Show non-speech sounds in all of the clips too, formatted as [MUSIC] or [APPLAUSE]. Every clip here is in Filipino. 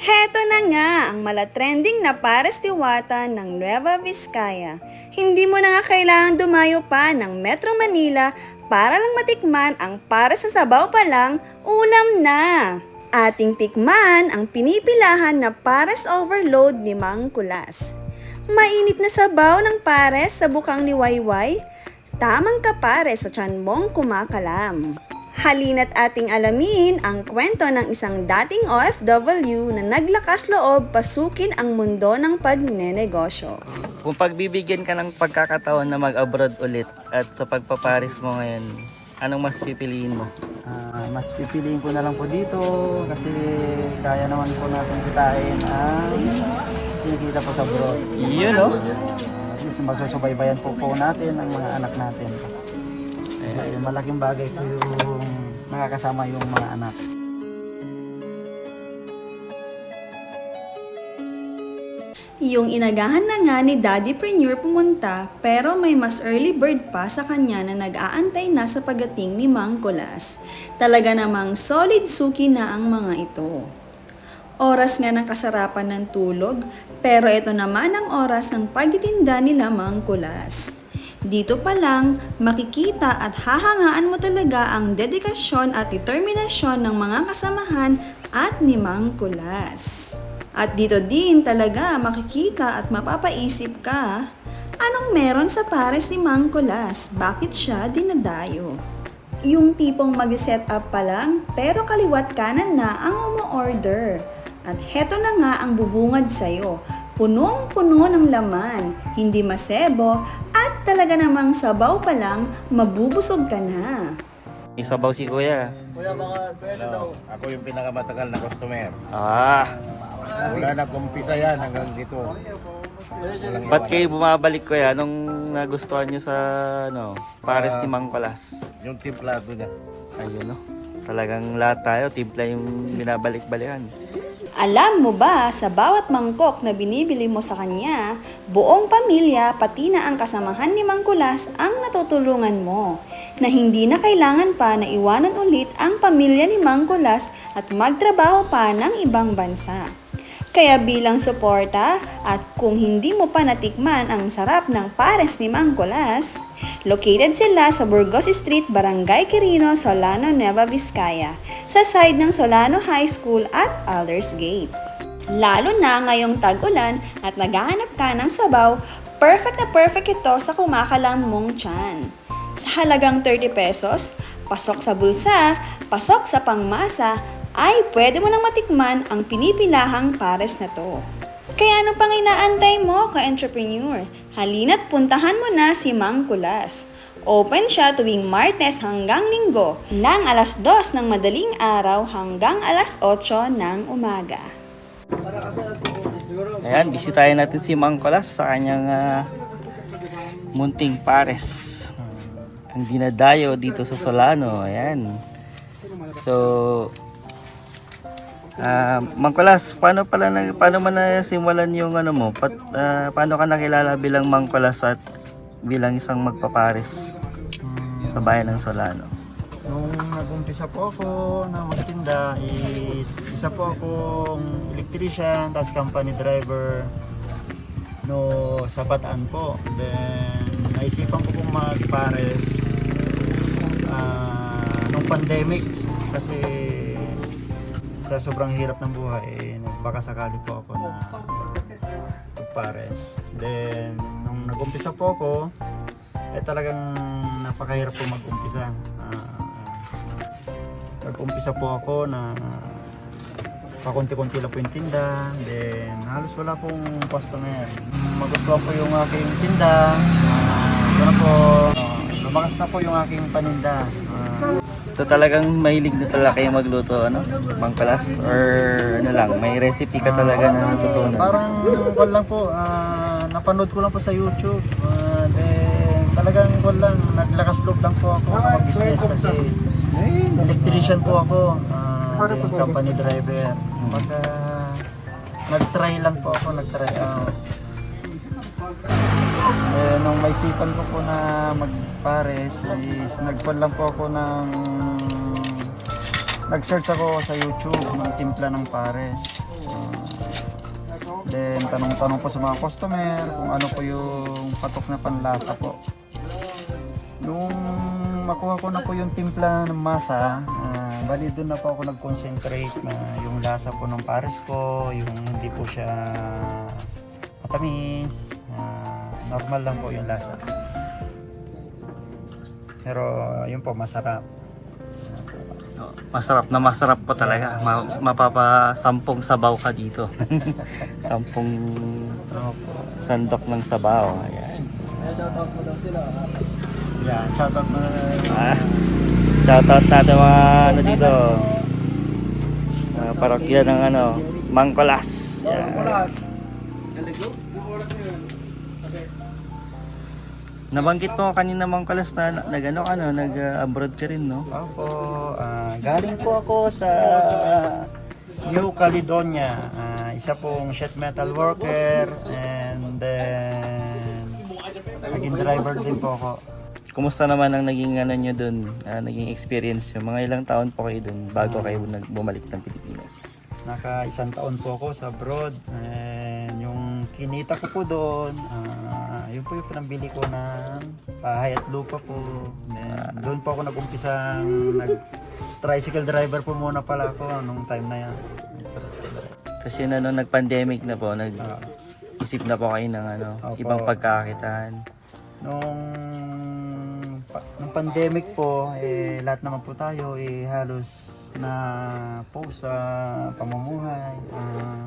Heto na nga ang malatrending na Pares Diwata ng Nueva Vizcaya. Hindi mo na nga kailangan dumayo pa ng Metro Manila para lang matikman ang para sa sabaw pa lang, ulam na. Ating tikman ang pinipilahan na Pares Overload ni Mang Kulas. Mainit na sabaw ng pares sa bukang liwayway, tamang kapare sa tiyan mong kumakalam. Halina't ating alamin ang kwento ng isang dating OFW na naglakas loob pasukin ang mundo ng pagnenegosyo. Kung pagbibigyan ka ng pagkakataon na mag-abroad ulit at sa pagpaparis mo ngayon, anong mas pipiliin mo? Ah, mas pipiliin ko na lang po dito kasi kaya naman po natin kitain ang kinikita po sa abroad. Yun, no? Ah, at least masusubaybayan po po natin ang mga anak natin. Eh, malaking bagay po yung nakakasama yung mga anak. Yung inagahan na nga ni Daddy Preneur pumunta pero may mas early bird pa sa kanya na nag-aantay na sa pagating ni Mang Kulas. Talaga namang solid suki na ang mga ito. Oras nga ng kasarapan ng tulog, pero ito naman ang oras ng pagtitinda nila Mang Kulas. Dito pa lang, makikita at hahangaan mo talaga ang dedikasyon at determinasyon ng mga kasamahan at ni Mang Kulas. At dito din talaga makikita at mapapaisip ka, anong meron sa pares ni Mang Kulas? Bakit siya dinadayo? Yung tipong mag-set up pa lang, pero kaliwat kanan na ang umu-order. At heto na nga ang bubungad sa'yo. Punong-puno ng laman, hindi masebo, at talaga namang sabaw pa lang, mabubusog ka na. Isabaw si Kuya. Hello. Ako yung pinakamatagal na customer. Ah, Mula nag-umpisa yan hanggang dito. Walang ba't iwanan. kayo bumabalik Kuya? Anong nagustuhan nyo sa ano, pares ni Mang Palas? Yung timplado niya. Ayun, no? Talagang lahat tayo, timpla yung binabalik-balikan. Alam mo ba, sa bawat mangkok na binibili mo sa kanya, buong pamilya pati na ang kasamahan ni Mangkulas ang natutulungan mo, na hindi na kailangan pa na iwanan ulit ang pamilya ni Mangkulas at magtrabaho pa ng ibang bansa. Kaya bilang suporta at kung hindi mo pa natikman ang sarap ng pares ni Mang Colas, located sila sa Burgos Street, Barangay Quirino, Solano, Nueva Vizcaya, sa side ng Solano High School at Aldersgate. Lalo na ngayong tag-ulan at naghahanap ka ng sabaw, perfect na perfect ito sa kumakalam mong tiyan. Sa halagang 30 pesos, pasok sa bulsa, pasok sa pangmasa, ay pwede mo nang matikman ang pinipilahang pares na to. Kaya ano pang inaantay mo ka-entrepreneur? Halina't puntahan mo na si Mang Kulas. Open siya tuwing Martes hanggang Linggo, ng alas 2 ng madaling araw hanggang alas 8 ng umaga. Ayan, bisitahin natin si Mang Palas sa kanyang ah, munting pares. Ang dinadayo dito sa Solano. Ayan. So, Mang Kulas, paano pala na, paano mo nasimulan yung ano mo? Pat, ah, paano ka nakilala bilang Kulas at bilang isang magpapares sa bayan ng Solano? Nung nag-umpisa po ako na magtinda is isa po akong electrician, tapos company driver no sa Bataan po. Then naisipan ko pong magpares ah, nung pandemic kasi sa sobrang hirap ng buhay eh, baka sakali po ako na magpares. Then nung nag-umpisa po ako eh talagang napakahirap po mag-umpisa. Ah, nag-umpisa po ako na pakunti-kunti lang po yung tinda. Then halos wala pong customer. Magustuhan po yung aking tinda. Uh, po, ah, lumakas na po yung aking paninda. So talagang mahilig na talaga kayo magluto, ano? Mang Palas? Or ano lang, may recipe ka talaga na natutunan? Parang kwan lang po, ah, napanood ko lang po sa YouTube. Ah, then talagang kwan lang, naglakas loob lang po ako mag-business kasi electrician po ako. ah, then company driver. Pagka nag-try lang po ako, nag-try out. Eh, nung may sipan ko po na magpares is nagpon lang po ako ng nag-search ako sa YouTube ng timpla ng pares. Ah, then, tanong-tanong po sa mga customer kung ano po yung patok na panlasa po. Nung makuha ko na po yung timpla ng masa, ah, bali doon na po ako nag-concentrate na yung lasa po ng pares ko, yung hindi po siya matamis, ah, normal lang po yung lasa. Pero yun po, masarap. Masarap na masarap po talaga. Ma- mapapasampung sabaw ka dito. [LAUGHS] Sampung sandok ng sabaw. Ayan. Yan, shoutout na Ah, shoutout natin mga ano dito. Uh, parokya ng ano, Mangkolas. Yan. Nabanggit mo kanina Mangkolas na nag-ano ka no, nag-abroad ka rin no? Opo, ah, galing po ako sa New Caledonia. Ah, isa pong sheet metal worker and then naging driver din po ako. Kumusta naman ang naging ano nyo dun, ah, naging experience nyo? Mga ilang taon po kayo dun bago kayo nag- bumalik ng Pilipinas? Naka isang taon po ako sa abroad and yung kinita ko po doon, ah, yun po yung pinambili ko ng bahay at lupa po. Then, doon po ako nag-umpisang nag tricycle driver po muna pala ako nung time na yan. Kasi na nung nag-pandemic na po, Ah, nag-isip na po kayo ng ano, Opo. ibang pagkakakitaan. nung, pa- nung pandemic po, eh, lahat naman po tayo eh, halos na po sa pamumuhay. Ah,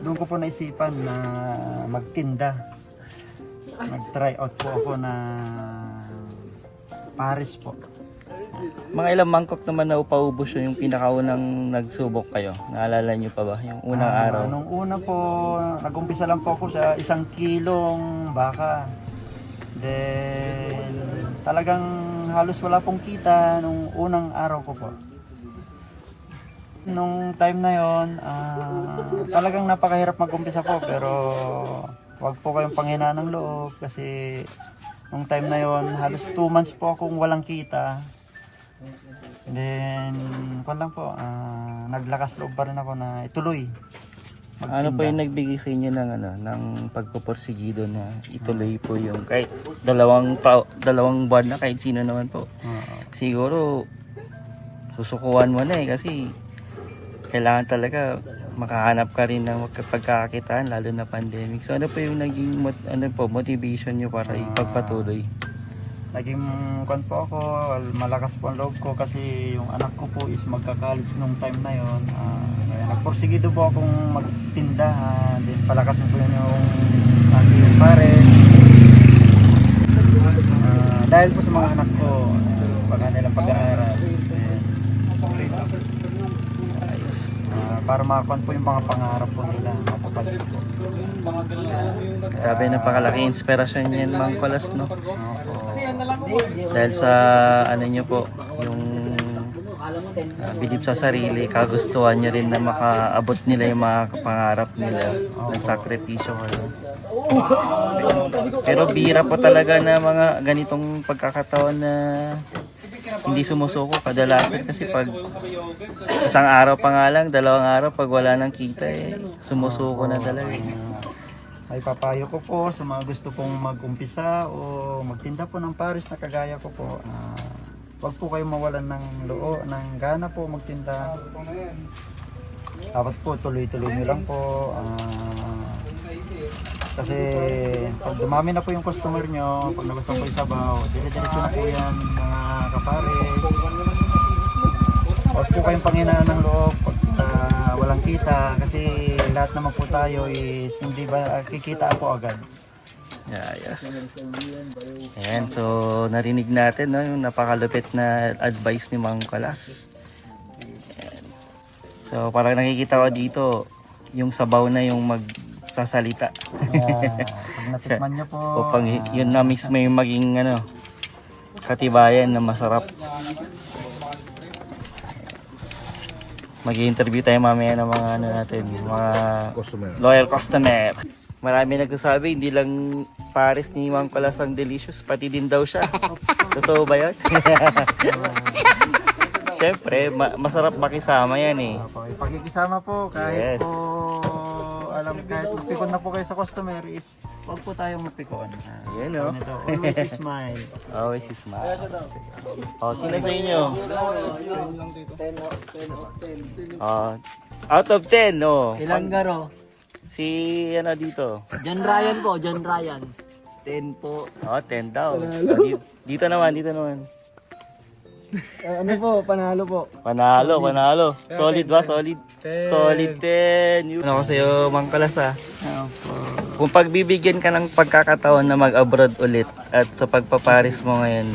doon ko po naisipan na magtinda. Nag-try out po ako na Paris po. Mga ilang mangkok naman na upaubos yun, yung pinakaunang nagsubok kayo. Naalala nyo pa ba? Yung unang Ah, araw. Nung una po, nag-umpisa lang po ako sa isang kilong baka. Then, talagang halos wala pong kita nung unang araw ko po. Nung time na yon, ah, talagang napakahirap mag-umpisa po pero wag po kayong panghina ng loob kasi nung time na yon halos 2 months po akong walang kita. Then, kwan lang po, ah, naglakas loob pa rin ako na ituloy. Ano po yung nagbigay sa inyo ng ano, ng pagpuporsigido na ituloy po yung kahit dalawang pa, dalawang buwan na kahit sino naman po. Oo. Siguro susukuan mo na eh kasi kailangan talaga makahanap ka rin ng pagkakakitaan lalo na pandemic. So ano po yung naging mot- ano po motivation nyo para ipagpatuloy? Naging kwan po ako, malakas po ang loob ko kasi yung anak ko po is magka-college nung time na yon. Uh, nagporsigido po akong magtinda, ah, then palakasin po yun yung aking pare. Ah, dahil po sa mga anak ko, pag nilang pag-aaral, then, okay lang. Ayos. Ah, para makakuan po yung mga pangarap po nila, matupad po. Grabe napakalaki inspirasyon yan Mang Kolas no. Opo. Dahil sa ano nyo po, yung uh, bilib sa sarili, kagustuhan nyo rin na makaabot nila yung mga pangarap nila. Nagsakripisyo kayo. Pero bira po talaga na mga ganitong pagkakataon na hindi sumusuko kadalasan kasi pag isang araw pa nga lang, dalawang araw pag wala nang kita eh, sumusuko na talaga. Ay papayo ko po sa mga gusto pong mag-umpisa o magtinda po ng Paris na kagaya ko po. ah, Huwag po kayo mawalan ng loo, ng gana po magtinda. Dapat po tuloy-tuloy nyo lang po. ah, kasi pag dumami na po yung customer nyo, pag nagustuhan po yung sabaw, dire-diretso na po yan mga kapares. Huwag po kayong panghinaan ng loob pag ah, walang kita kasi lahat naman po tayo is hindi ba kikita po agad. Yeah, yes. Ayan, so narinig natin no, yung napakalupit na advice ni Mang Kalas. So parang nakikita ko dito, yung sabaw na yung magsasalita. Kaya pag natikman nyo po, Upang yun na mismo yung maging ano, katibayan na masarap. Mag-interview tayo mamaya ng mga ano natin, mga Customer. loyal customer. Marami nagsasabi, hindi lang Paris ni Mang Kalas ang delicious, pati din daw siya. [LAUGHS] Totoo ba yun? [LAUGHS] Siyempre, ma- masarap makisama yan eh. Okay, pagkikisama po kahit Yes. po alam kahit magpikon na po kayo sa customer is huwag po tayong magpikon. Ah, Yan o. Always smile. Always is smile. [LAUGHS] Oh, sino sa inyo? Oh, out of 10, oh. Ilanggaro. Si ano dito? John Ryan po, John Ryan. 10 po. Oh, 10 daw. Oh, di- dito naman, dito naman. Ano po, panalo po. Panalo, panalo. Solid ba? Solid. Solid 10. Yun. Ano ko sa'yo, Mang Kalas ah. Opo. Kung pagbibigyan ka ng pagkakataon na mag-abroad ulit at sa pagpaparis mo ngayon,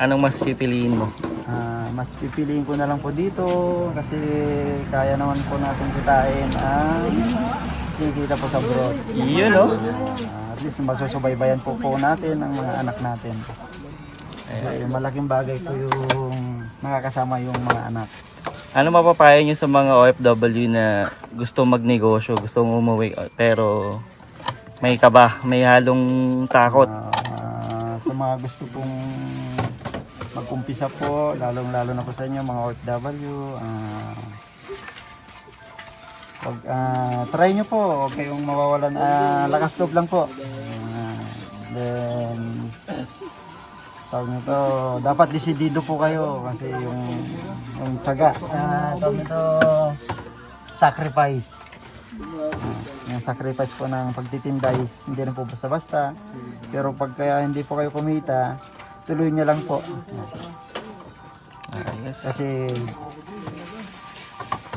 anong mas pipiliin mo? Ah, mas pipiliin ko na lang po dito kasi kaya naman po natin kitain ang kinikita po sa abroad. Yun, oh. Ah, at least masusubaybayan po po natin ang mga anak natin. Eh, malaking bagay po yung nakakasama yung mga anak. Ano mapapayo nyo sa mga OFW na gusto magnegosyo, gusto umuwi, pero may kaba, may halong takot? Ah, sa mga gusto pong magkumpisa po, lalong-lalo na po sa inyo mga OFW, ah, wag, ah, try nyo po, huwag kayong mawawalan, ah, lakas loob lang po. Ah, then, tawag nito, dapat desidido po kayo kasi yung, yung tiyaga, ah, tawag nito, sacrifice. Ah, yung sacrifice po ng pagtitinda is hindi na po basta-basta. Pero pag kaya hindi po kayo kumita, tuloy nyo lang po. Ayos. Kasi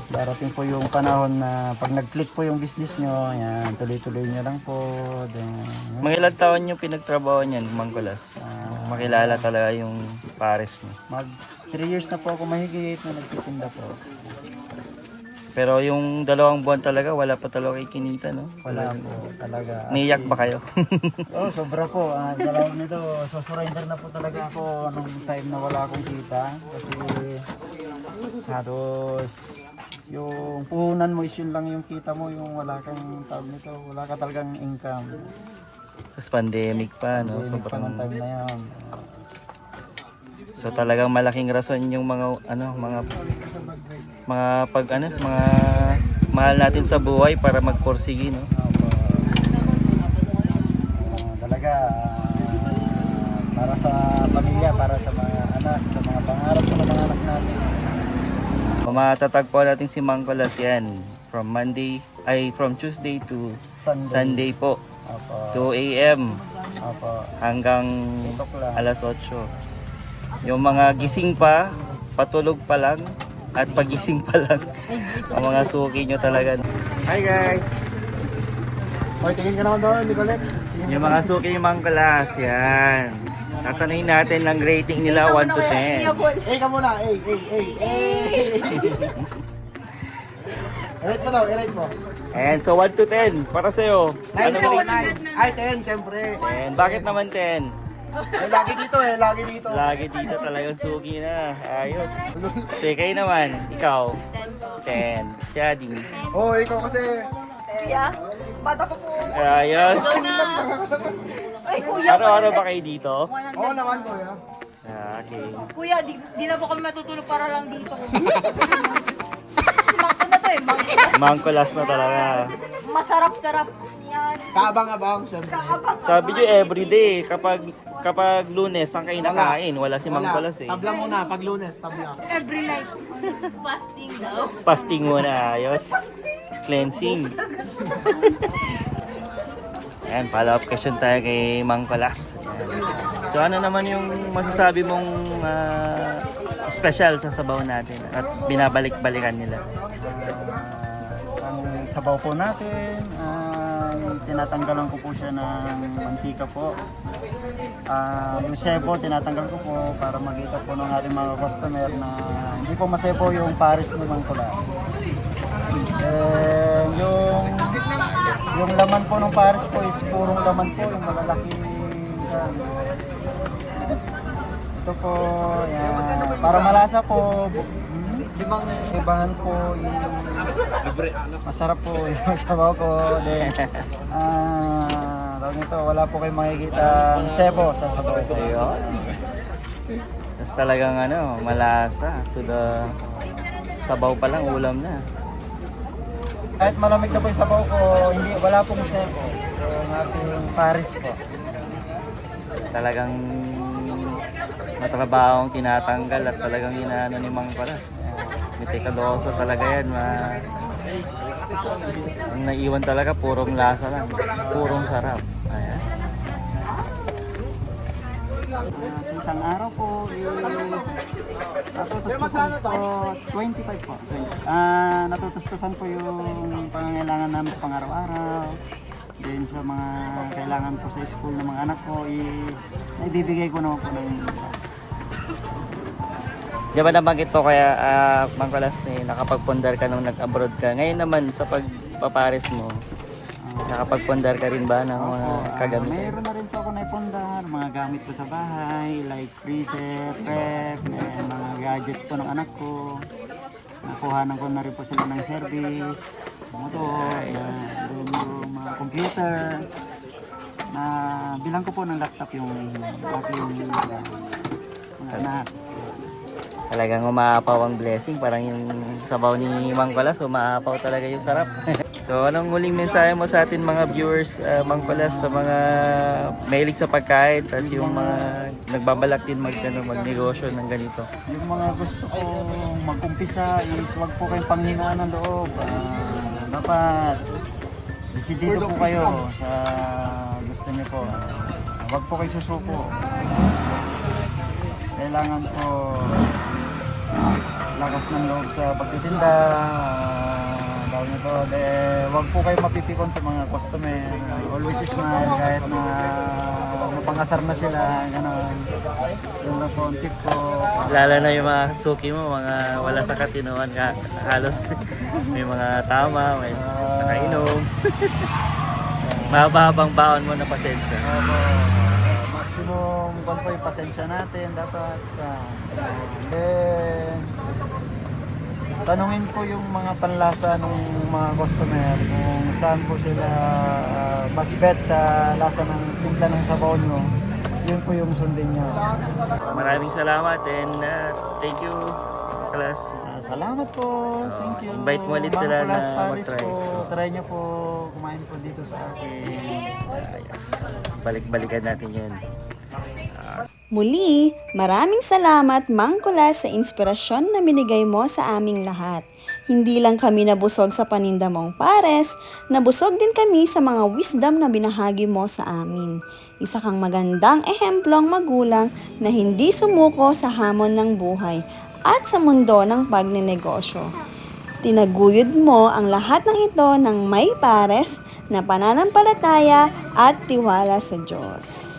darating po yung panahon na pag nag-click po yung business nyo, yan, tuloy-tuloy nyo lang po. Then, Mga ilang taon yung pinagtrabaho niyan, Mang Kulas? Makilala talaga yung pares niyo. mag 3 years na po ako mahigit na nagtitinda po. Pero yung dalawang buwan talaga, wala pa talaga kay kinita, no? Wala po talaga. Niyak ba kayo? [LAUGHS] Oh, sobra po. Ah, [LAUGHS] dalawang nito, so surrender na po talaga ako nung time na wala akong kita. Kasi halos yung puhunan mo is yun lang yung kita mo, yung wala kang tawag nito, wala ka talagang income. Tapos pandemic pa, no? Hindi pa Sobrang... ng time na yun. So talagang malaking rason yung mga, ano, mga... Mga pag, ano, mga... Mahal natin sa buhay para magporsige, no? Opo. Ah, talaga, ah, para sa pamilya, para sa mga anak, sa mga pangarap sa mga anak natin. Matatagpuan natin si Mang Kulas yan. From Monday, ay from Tuesday to Sunday. Sunday po. Opo. 2 a.m. Opo. hanggang alas 8. Yung mga gising pa, patulog pa lang, at pagising pa lang, ang mga suki nyo talaga. Hi guys! Hoy, tingin ka naman doon, Nicolette. Yung mga suki ni Mang Kalas, yan. Tatanungin natin ang rating nila 1 to 10. Eh, ka muna. Eh, eh, eh, eh. I-rate mo daw, i-rate mo. And so 1 to 10, para sa'yo. Ano po, rate? 9. Ay, 10, syempre. 10. Bakit naman 10? Eh, lagi dito eh, lagi dito. Lagi dito talagang suki na. Ayos. Sige kayo naman, ikaw. 10. Si Adi. Oh, ikaw kasi. Kuya, bata pa po. Ayos. Ay, kuya. Araw-araw ba kayo dito? Oo naman, kuya. Ah, okay. Kuya, di, di na po kami matutulog para lang dito. [LAUGHS] Eh. [LAUGHS] Mangkulas na talaga. Masarap-sarap. Yan. Kaabang-abang. Kaabang. Sabi niyo everyday kapag kapag lunes ang kayo nakain, wala si Mangkulas eh. Tablang muna, pag lunes, tablang. Every night. [LAUGHS] Fasting muna, ayos. Cleansing. [LAUGHS] Ayan, follow up question tayo kay Mangkulas. Ayan. So ano naman yung masasabi mong ah, special sa sabaw natin at binabalik-balikan nila? Sabaw po natin, ay tinatanggalan ko po siya ng mantika po. Ah, yung sebo, tinatanggal ko po para makita po ng ating mga customer na hindi po masebo yung ni Mang Kulas. And yung yung laman po ng Paris po is purong laman po, yung malalaki yan. Ito po, yan. Para malasa po, bu- limang ibahan po yung masarap po yung [LAUGHS] sabaw ko. Then, ah, tawag nito, wala po kayong makikita sebo sa sabaw ko. Ayun. Tapos talagang ano, malasa. To the sabaw pa lang, ulam na. Kahit malamig na po yung sabaw ko, hindi, wala pong sebo. Yung ating Paris po. Talagang matrabahong tinatanggal at talagang inaano ni Mang Palas. Mitikadoso talaga yan. Ma... Ang naiwan talaga, purong lasa lang. Purong sarap. Ayan. Ah, sa isang araw po is natutustusan po 25 po. 20. Ah, natutustusan po yung pangangailangan namin sa pang-araw-araw. Then sa mga kailangan po sa school ng mga anak ko is naibibigay ko naman po ng Di ba nabanggit ko kaya, uh, Mang Palas, eh, nakapagpundar ka nung nag-abroad ka. Ngayon naman, sa pagpapares mo, nakapagpundar ka rin ba ng mga kagamitan? Mayroon na rin po ako naipundar, mga gamit ko sa bahay, like freezer, ref, and mga gadget po ng anak ko. Nakuhanan ko na rin po sila ng service, motor, na, then yung mga computer. Na bilang ko po ng laptop yung aking uh, mga anak. Talagang umaapaw ang blessing. Parang yung sabaw ni Mang Palas, umaapaw talaga yung sarap. [LAUGHS] so, anong muling mensahe mo sa atin mga viewers, uh, Mang Palas, sa mga mahilig sa pagkain, tapos yung mga nagbabalak din mag, ano, magnegosyo ng ganito. Yung mga gusto ko mag-umpisa is wag po kayong panghinaan ng loob. Ah, dapat desidido po kayo sa gusto niyo po. Ah, wag po kayo susuko. Kailangan po lakas ng loob sa pagtitinda. Ah, tawag nito, de, wag po kayo mapipikon sa mga customer. Always smile kahit na mapangasar na sila. Ganon. Yun lang po ang tip ko. Lalo na yung mga suki mo, mga wala sa katinuan ka, halos may mga tama, may nakainom. [LAUGHS] Mahabang baon mo na pasensya. Opo. maximum kung po yung pasensya natin dapat ah, then tanungin po yung mga panlasa ng mga customer kung saan po sila ah, mas bet sa lasa ng timpla ng sabaw nyo yun po yung sundin nyo Maraming salamat and uh, thank you, class. Ah, salamat po thank you invite mo ulit sila na mag-try. po try nyo po kumain po dito sa akin Ayos. Balik-balikan natin yun. Muli, maraming salamat Mang Kulas sa inspirasyon na binigay mo sa aming lahat. Hindi lang kami nabusog sa paninda mong pares, nabusog din kami sa mga wisdom na binahagi mo sa amin. Isa kang magandang ehemplong magulang na hindi sumuko sa hamon ng buhay at sa mundo ng pagnenegosyo. Tinaguyod mo ang lahat ng ito ng may pares na pananampalataya at tiwala sa Diyos.